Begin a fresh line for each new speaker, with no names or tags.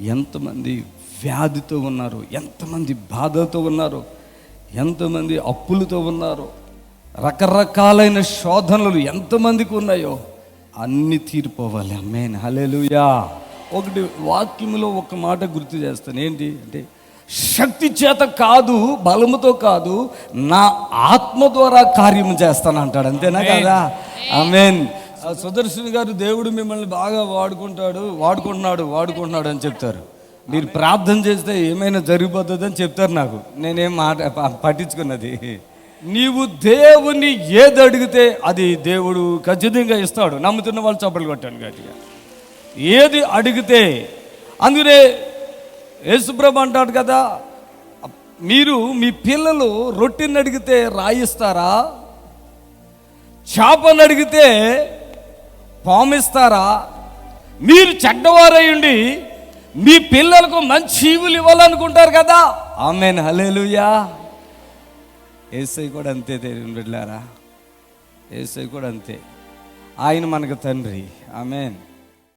ఎంతమంది వ్యాధితో ఉన్నారు ఎంతమంది బాధతో ఉన్నారు ఎంతమంది అప్పులతో ఉన్నారు రకరకాలైన శోధనలు ఎంతమందికి ఉన్నాయో అన్ని తీరిపోవాలి. అమ్మేన్ హల్లెలూయా ఒకటి వాక్యములో ఒక మాట గుర్తు చేస్తాను. ఏంటి? అంటే శక్తి చేత కాదు బలముతో కాదు నా ఆత్మ ద్వారా కార్యము చేస్తాను అంటాడు. అంతేనా కదా? ఆమెన్ సుదర్శన్ గారు దేవుడు మిమ్మల్ని బాగా వాడుకుంటాడు వాడుకుంటున్నాడు వాడుకుంటున్నాడు అని చెప్తారు. మీరు ప్రార్థన చేస్తే ఏమైనా జరిగిపోతుంది అని చెప్తారు నాకు. నేనేం మాట పట్టించుకున్నది. నీవు దేవుని ఏది అడిగితే అది దేవుడు ఖచ్చితంగా ఇస్తాడు. నమ్ముతున్న వాళ్ళు చప్పలు కొట్టాను గట్టిగా. ఏది అడిగితే అందుకనే యేసుప్రభు అంటాడు కదా మీరు మీ పిల్లలు రొట్టెని అడిగితే రాయిస్తారా? చేపను అడిగితే పామిస్తారా? మీరు చెడ్డవారై ఉండి మీ పిల్లలకు మంచి ఈవులు ఇవ్వాలనుకుంటారు కదా? ఆమెన్ హలేలుయా ఏసై కూడా అంతే తెలియని బిడ్డారా ఏసై కూడా అంతే. ఆయన మనకు తండ్రి. ఆమెన్.